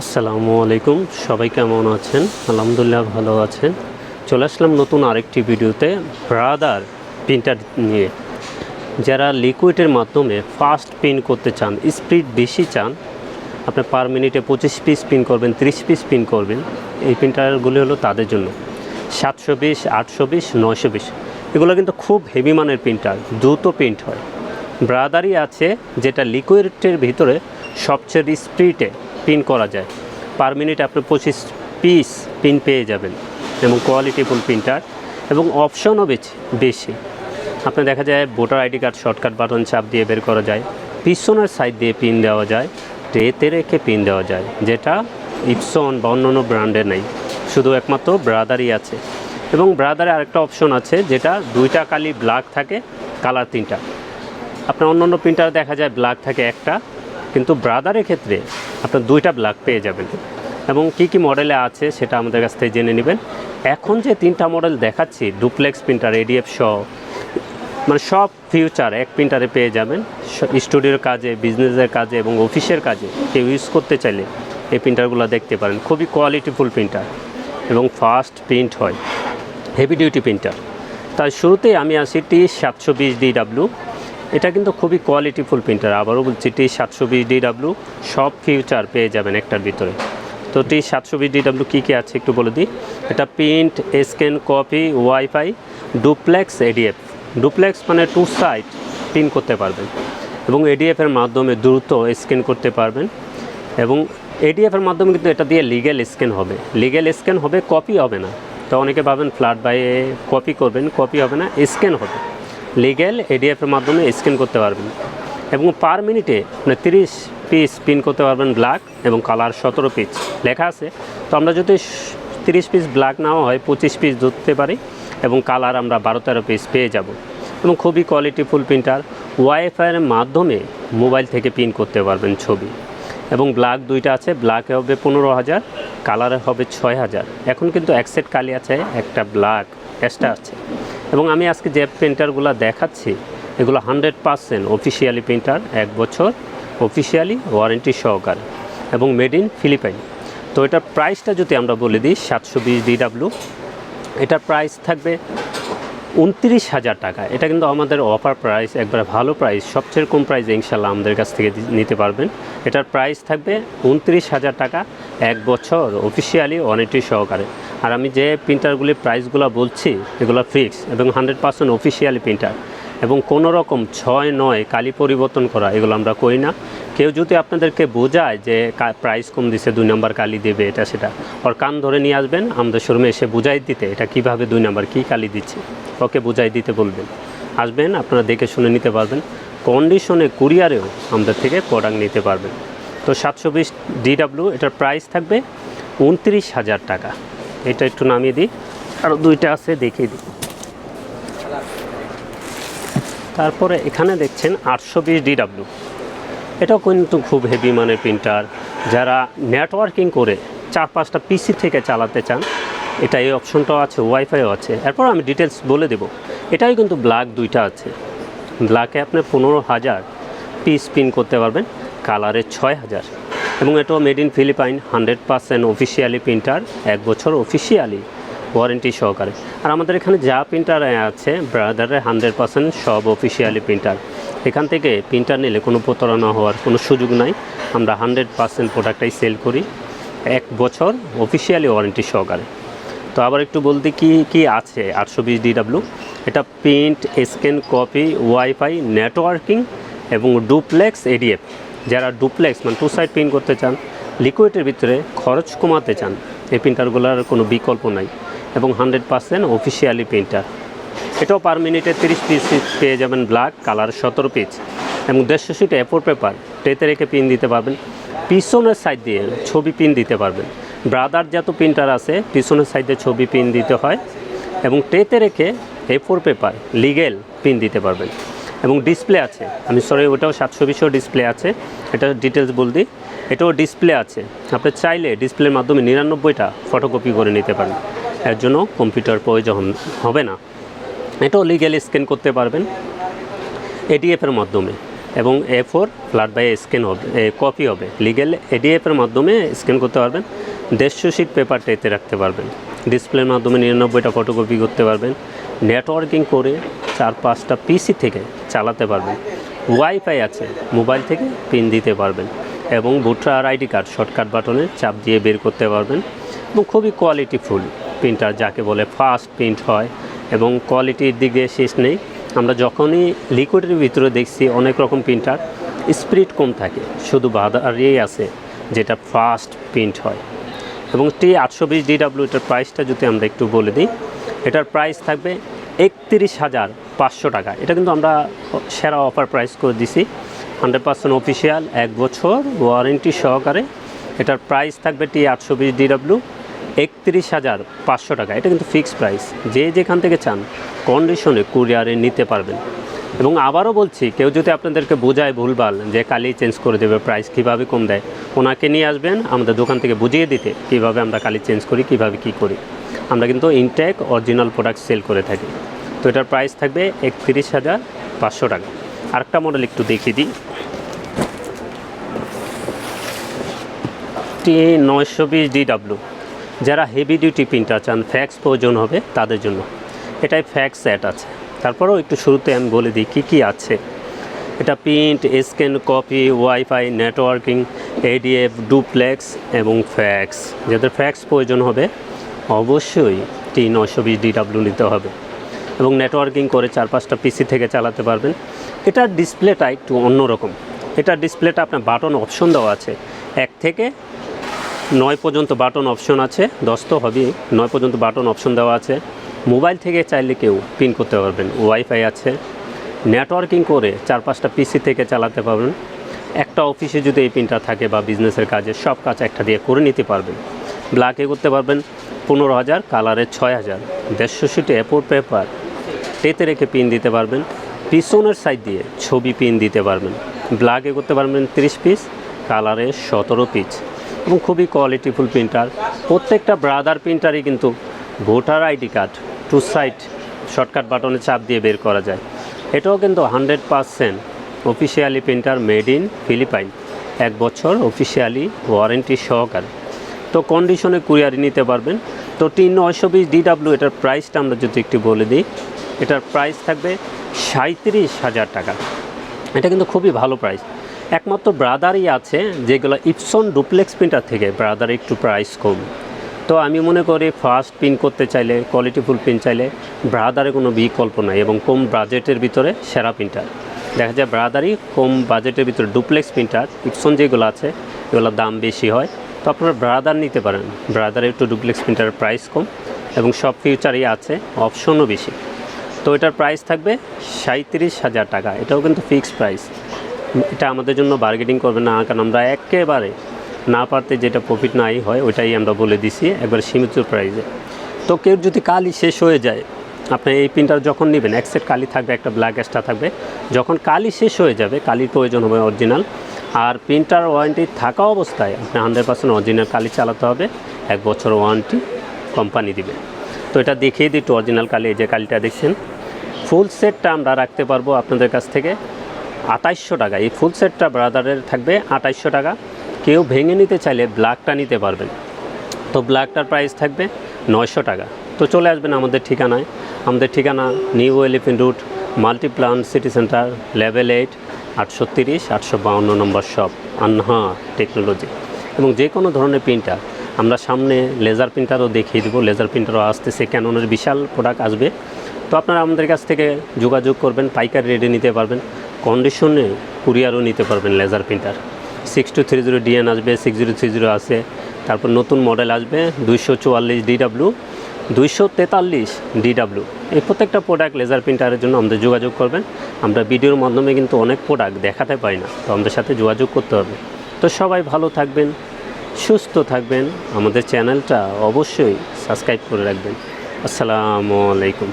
আসসালামু আলাইকুম। সবাই কেমন আছেন? আলহামদুলিল্লাহ ভালো আছেন। চলে আসলাম নতুন আরেকটি ভিডিওতে ব্রাদার প্রিন্টার নিয়ে। যারা লিকুইডের মাধ্যমে ফাস্ট পিন করতে চান স্পিড বেশি চান, আপনি পার মিনিটে পঁচিশ পিস পিন করবেন, ত্রিশ পিস পিন করবেন, এই প্রিন্টারগুলি হলো তাদের জন্য। সাতশো বিশ, আটশো বিশ, নয়শো বিশ। এগুলো কিন্তু খুব হেভি মানের প্রিন্টার, দ্রুত প্রিন্ট হয়। ব্রাদারই আছে যেটা লিকুইডের ভিতরে সবচেয়ে স্পিডে পিন করা যায়। পার মিনিট আপনি পঁচিশ পিস পিন পেয়ে যাবেন এবং কোয়ালিটিফুল প্রিন্টার এবং অপশনও বেশি বেশি। আপনি দেখা যায় voter ID card shortcut button চাপ দিয়ে বের করা যায়। পিছনের সাইড দিয়ে পিন দেওয়া যায় ট্রেতে রেখে পিন দেওয়া যায়, যেটা ইপসন বা অন্যান্য ব্র্যান্ডে নেই। শুধু একমাত্র ব্রাদারই আছে। এবং ব্রাদারে আরেকটা অপশন আছে, যেটা দুইটা কালি ব্ল্যাক থাকে কালার তিনটা। আপনার অন্যান্য প্রিন্টার দেখা যায় ব্ল্যাক থাকে একটা কিন্তু ব্রাদারের ক্ষেত্রে আপনার দুইটা ব্ল্যাক পেয়ে যাবেন। এবং কি কি মডেলে আছে সেটা আমাদের কাছ থেকে জেনে নেবেন। এখন যে তিনটা মডেল দেখাচ্ছি ডুপ্লেক্স প্রিন্টার এডিএফ শ মানে সব ফিউচার এক প্রিন্টারে পেয়ে যাবেন। স্টুডিওর কাজে বিজনেসের কাজে এবং অফিসের কাজে কেউ ইউজ করতে চাইলে এই প্রিন্টারগুলো দেখতে পারেন। খুবই কোয়ালিটিফুল প্রিন্টার এবং ফাস্ট প্রিন্ট হয়। হেভি ডিউটি প্রিন্টার তার শুরুতেই আমি আসি টি সাতশো বিশ ডিডাব্লিউ এটা কিন্তু খুবই কোয়ালিটিফুল প্রিন্টার আবারও বলছি টি সাতশো বিশ ডিডাব্লিউ সব ফিউচার পেয়ে যাবেন একটার ভিতরে। তো টি সাতশো বিশ ডিডাব্লিউ কী কী আছে একটু বলে দিই? এটা print scan copy wifi duplex ADF duplex মানে টু সাইড প্রিন্ট করতে পারবেন এবং এডিএফের মাধ্যমে দ্রুত স্ক্যান করতে পারবেন এবং এডিএফের মাধ্যমে কিন্তু এটা দিয়ে লিগ্যাল স্ক্যান হবে। লিগ্যাল স্ক্যান হবে কপি হবে না। তো অনেকে ভাবেন ফ্ল্যাট বাইয়ে কপি করবেন কপি হবে না স্ক্যান হবে। লিগ্যাল এডিএফের মাধ্যমে স্ক্যান করতে পারবেন। এবং পার মিনিটে মানে তিরিশ পিস পিন করতে পারবেন ব্ল্যাক এবং কালার সতেরো পিস লেখা আছে, তো আমরা যদি তিরিশ পিস ব্ল্যাক নেওয়া হয়, পঁচিশ পিস ধরতে পারি এবং কালার আমরা বারো তেরো পিস পেয়ে যাব। এবং খুবই কোয়ালিটিফুল প্রিন্টার ওয়াইফাইয়ের মাধ্যমে মোবাইল থেকে প্রিন্ট করতে পারবেন ছবি। এবং ব্ল্যাক দুইটা আছে ব্ল্যাকে হবে পনেরো হাজার কালারে হবে ছয় হাজার। এখন কিন্তু এক সেট কালি আছে, একটা ব্ল্যাক এক্সট্রা আছে। এবং আমি আজকে যে প্রিন্টারগুলো দেখাচ্ছি, এগুলো হান্ড্রেড পারসেন্ট অফিসিয়ালি প্রিন্টার এক বছর অফিসিয়ালি ওয়ারেন্টি সহকারে এবং মেড ইন ফিলিপাইন তো এটার প্রাইসটা যদি আমরা বলে দিই, সাতশো বিশ ডিডাব্লু এটার প্রাইস থাকবে উনত্রিশ হাজার টাকা। এটা কিন্তু আমাদের অফার প্রাইস একবার ভালো প্রাইস সবচেয়ে কম প্রাইসে ইনশাল্লাহ আমাদের কাছ থেকে নিতে পারবেন। এটার প্রাইস থাকবে উনত্রিশ হাজার টাকা এক বছর অফিসিয়ালি ওয়ারেন্টি সহকারে। আর আমি যে প্রিন্টারগুলির প্রাইসগুলো বলছি, এগুলো ফিক্স এবং হান্ড্রেড পার্সেন্ট অফিসিয়ালি প্রিন্টার এবং কোনো রকম ছয় নয় কালি পরিবর্তন করা, এগুলো আমরা করি না। কেউ যদি আপনাদেরকে বোঝায় যে প্রাইস কম দিছে, দুই নাম্বার কালি দেবে এটা, সেটা, ওর কান ধরে নিয়ে আসবেন, আমাদের শোরুমে এসে বুঝাই দিতে এটা কীভাবে দুই নাম্বার, কী কালি দিচ্ছে, ওকে বুঝাই দিতে বলবেন। আসবেন, আপনারা দেখে শুনে নিতে পারবেন কন্ডিশনে কুরিয়ারেও আমাদের থেকে প্রোডাক্ট নিতে পারবেন। তো সাতশো বিশ ডিডাব্লিউ এটার প্রাইস থাকবে উনত্রিশ হাজার টাকা। এটা একটু নামিয়ে দিই আরও দুইটা আছে, দেখিয়ে দিই। তারপরে এখানে দেখছেন আটশো বিশ ডিডাব্লিউ এটাও কিন্তু খুব হেভি মানের প্রিন্টার যারা নেটওয়ার্কিং করে চার পাঁচটা পিসি থেকে চালাতে চান, এটা এই অপশনটাও আছে ওয়াইফাইও আছে। এরপর আমি ডিটেলস বলে দেব। এটাই কিন্তু ব্ল্যাক দুইটা আছে। ব্ল্যাকে আপনি পনেরো হাজার পিস পিন করতে পারবেন কালারে ছয় হাজার। এবং এটাও made in Philippine hundred percent officially printer এক বছর অফিসিয়ালি ওয়ারেন্টি সহকারে। আর আমাদের এখানে যা প্রিন্টার আছে ব্রাদারের হান্ড্রেড পার্সেন্ট সব অফিসিয়ালি প্রিন্টার এখান থেকে প্রিন্টার নিলে কোনো প্রতারণা হওয়ার কোনো সুযোগ নাই। আমরা হান্ড্রেড পার্সেন্ট প্রোডাক্টটাই সেল করি। এক বছর অফিসিয়ালি ওয়ারেন্টি সহকারে। তো আবার একটু বলতে কি কি আছে আটশো বিশ ডিডাব্লিউ? এটা print, scan, copy, WiFi, networking এবং ডুপ্লেক্স এডিএফ। যারা ডুপ্লেক্স মানে টু সাইড প্রিন্ট করতে চান, লিকুইডের ভিতরে খরচ কমাতে চান, এই প্রিন্টারগুলোর কোনো বিকল্প নাই। এবং হান্ড্রেড পার্সেন্ট অফিসিয়ালি প্রিন্টার। এটাও পার মিনিটে তিরিশ পিস পেয়ে যাবেন ব্ল্যাক কালার সতেরো পিস এবং দেড়শো সিট এপোর পেপার টেতে রেখে পিন দিতে পারবেন। পিছনের সাইড দিয়ে ছবি পিন দিতে পারবেন। ব্রাদার যত প্রিন্টার আছে, পিছনের সাইডে ছবি পিন দিতে হয় এবং টেতে রেখে এ ফোর পেপার লিগেল পিন দিতে পারবেন। এবং ডিসপ্লে আছে, আমি সরি ওটাও সাতশো বিশও ডিসপ্লে আছে, এটা ডিটেলস বল দিই। এটাও ডিসপ্লে আছে। আপনি চাইলে ডিসপ্লের মাধ্যমে নিরানব্বইটা ফটোকপি করে নিতে পারেন। এর জন্য কম্পিউটার প্রয়োজন হবে না। এটাও লিগেল স্ক্যান করতে পারবেন এডিএফের মাধ্যমে। এবং A four flatbed scan হবে কপি হবে। লিগেল এডিএফের মাধ্যমে স্ক্যান করতে পারবেন, দেড়শো শিট পেপারটা এতে রাখতে পারবেন। ডিসপ্লের মাধ্যমে নিরানব্বইটা ফটোকপি করতে পারবেন নেটওয়ার্কিং করে চার পাঁচটা পিসি থেকে চালাতে পারবেন। ওয়াইফাই আছে মোবাইল থেকে পিন দিতে পারবেন। এবং ভোটার আইডি কার্ড শর্টকাট বাটনে চাপ দিয়ে বের করতে পারবেন। এবং খুবই কোয়ালিটিফুল প্রিন্টার যাকে বলে ফাস্ট প্রিন্ট হয় এবং কোয়ালিটির দিক দিয়ে শেষ নেই। আমরা যখনই লিকুইডের ভিতরে দেখছি অনেক রকম প্রিন্টার স্পিড কম থাকে। শুধু বাদারিয়েই আছে যেটা ফাস্ট প্রিন্ট হয়। এবং টি আটশো বিশ ডিডাব্লিউ এটার প্রাইসটা যদি আমরা একটু বলে দিই, এটার প্রাইস থাকবে একত্রিশ হাজার পাঁচশো টাকা। এটা কিন্তু আমরা সেরা অফার প্রাইস করে দিছি। হান্ড্রেড পার্সেন্ট অফিসিয়াল এক বছর ওয়ারেন্টি সহকারে। এটার প্রাইস থাকবে টি আটশো বিশ ডিডাব্লিউ একত্রিশ হাজার পাঁচশো টাকা। এটা কিন্তু ফিক্সড প্রাইস যে যেখান থেকে চান কন্ডিশনে কুরিয়ারে নিতে পারবেন। এবং আবারও বলছি, কেউ যদি আপনাদেরকে বোঝায় ভুলভাল যে কালি চেঞ্জ করে দেবে প্রাইস কীভাবে কম দেয়, ওনাকে নিয়ে আসবেন আমাদের দোকান থেকে বুঝিয়ে দিতে কীভাবে আমরা কালি চেঞ্জ করি, কীভাবে কী করি। আমরা কিন্তু ইনটেক অরিজিনাল প্রোডাক্ট সেল করে থাকি। তো এটার প্রাইস থাকবে একত্রিশ হাজার পাঁচশো টাকা। আরেকটা মডেল একটু দেখিয়ে দিই। টি নয়শো বিশ ডিডাব্লিউ যারা হেভি ডিউটি প্রিন্টার চান ফ্যাক্স প্রয়োজন হবে তাদের জন্য। এটাই ফ্যাক্স সেট আছে। তারপরেও একটু শুরুতে আমি বলে দিই কী কী আছে। এটা print scan copy wifi networking ADF duplex এবং ফ্যাক্স যাদের ফ্যাক্স প্রয়োজন হবে, অবশ্যই টি নয়শো বিশ ডিডাব্লিউ নিতে হবে। এবং নেটওয়ার্কিং করে চার পাঁচটা পিসি থেকে চালাতে পারবেন। এটার ডিসপ্লেটা একটু অন্যরকম। এটার ডিসপ্লেটা আপনার বাটন অপশন দেওয়া আছে। এক থেকে নয় পর্যন্ত বাটন অপশন আছে, দশ তো হবেই। নয় পর্যন্ত বাটন অপশন দেওয়া আছে। মোবাইল থেকে চাইলে কেউ পিন করতে পারবেন। ওয়াইফাই আছে। নেটওয়ার্কিং করে চার পাঁচটা পিসি থেকে চালাতে পারবেন। একটা অফিসে যদি এই পিনটা থাকে বা বিজনেসের কাজে, সব কাজ একটা দিয়ে করে নিতে পারবেন। ব্ল্যাকে করতে পারবেন। পনেরো হাজার কালারের ছয় হাজার। দেড়শো সিটে এপোর পেপার টেতে রেখে পিন দিতে পারবেন। পিছনের সাইড দিয়ে ছবি পিন দিতে পারবেন। ব্ল্যাকে করতে পারবেন তিরিশ পিস কালারে সতেরো পিস এবং খুবই কোয়ালিটিফুল প্রিন্টার প্রত্যেকটা ব্রাদার প্রিন্টারই কিন্তু voter ID card, two side shortcut বাটনে চাপ দিয়ে বের করা যায়। এটাও কিন্তু hundred percent officially printer made in Philippine এক বছর অফিসিয়ালি ওয়ারেন্টি সহকারে। তো কন্ডিশনে কুরিয়ারি নিতে পারবেন। তো তিন নয়শো বিশ ডিডাব্লিউ এটার প্রাইসটা আমরা যদি একটু বলে দিই, এটার প্রাইস থাকবে সাঁত্রিশ হাজার টাকা। এটা কিন্তু খুবই ভালো প্রাইস একমাত্র ব্রাদারই আছে যেগুলো ইপসন ডুপ্লেক্স প্রিন্টার থেকে ব্রাদার একটু প্রাইস কম। তো আমি মনে করি ফার্স্ট পিন করতে চাইলে কোয়ালিটিফুল পিন চাইলে ব্রাদারে কোনো বিকল্প নাই এবং কম বাজেটের ভিতরে সেরা প্রিন্টার। দেখা যায় ব্রাদারই কম বাজেটের ভিতরে ডুপ্লেক্স প্রিন্টার, ইপসন যেগুলো আছে এগুলোর দাম বেশি হয়। তো আপনারা ব্রাদার নিতে পারেন। ব্রাদারে একটু ডুপ্লেক্স প্রিন্টারের প্রাইস কম এবং সব ফিউচারই আছে, অপশনও বেশি। তো এটার প্রাইস থাকবে সাঁত্রিশ হাজার টাকা। এটাও কিন্তু ফিক্সড প্রাইস। এটা আমাদের জন্য বার্গেটিং করবে না, কারণ আমরা একেবারে না পারতে যেটা প্রফিট নাই হয়, ওইটাই আমরা বলে দিছি, একবার সীমিত প্রাইসে তো কেউ যদি কালি শেষ হয়ে যায়, আপনি এই প্রিন্টার যখন নেবেন, এক সেট কালি থাকবে, একটা ব্ল্যাক এক্সট্রা থাকবে, যখন কালি শেষ হয়ে যাবে, কালির প্রয়োজন হবে অরিজিনাল আর প্রিন্টার ওয়ারেন্টি থাকা অবস্থায় আপনি হান্ড্রেড পার্সেন্ট অরিজিনাল কালি চালাতে হবে, এক বছর ওয়ারেন্টি কোম্পানি দিবে। তো এটা দেখিয়ে দিই একটু অরিজিনাল কালি, এই যে কালিটা দেখছেন। ফুল সেটটা আমরা রাখতে পারব আপনাদের কাছ থেকে। আঠাইশশো টাকা। এই ফুল সেটটা ব্রাদারের থাকবে আঠাইশশো টাকা। কেউ ভেঙে নিতে চাইলে ব্ল্যাকটা নিতে পারবেন। তো ব্ল্যাকটার প্রাইস থাকবে নয়শো টাকা। তো চলে আসবেন আমাদের ঠিকানায়। আমাদের ঠিকানা New Elephant Road, Multiplan City Centre, level eight, আটশো তিরিশ, আটশো বাউন্ন নম্বর শপ, আনহা টেকনোলজি। এবং যে কোনো ধরনের প্রিন্টার, আমরা সামনে লেজার প্রিন্টারও দেখিয়ে দেবো। লেজার প্রিন্টারও আসতেছে। ক্যাননের বিশাল প্রোডাক্ট আসবে। তো আপনারা আমাদের কাছ থেকে যোগাযোগ করবেন, পাইকারি রেটে নিতে পারবেন। কন্ডিশনে কুরিয়ারও নিতে পারবেন laser printer six two three zero DN আসবে সিক্স জিরো থ্রি জিরো আছে। তারপর নতুন মডেল আসবে, দুইশো চুয়াল্লিশ ডিডাব্লিউ দুইশো তেতাল্লিশ ডিডাব্লিউ এই প্রত্যেকটা প্রোডাক্ট লেজার প্রিন্টারের জন্য আমাদের যোগাযোগ করবেন। আমরা ভিডিওর মাধ্যমে কিন্তু অনেক প্রোডাক্ট দেখাতে পারি না, তো আমাদের সাথে যোগাযোগ করতে হবে। তো সবাই ভালো থাকবেন, সুস্থ থাকবেন। আমাদের চ্যানেলটা অবশ্যই সাবস্ক্রাইব করে রাখবেন। আসসালামু আলাইকুম।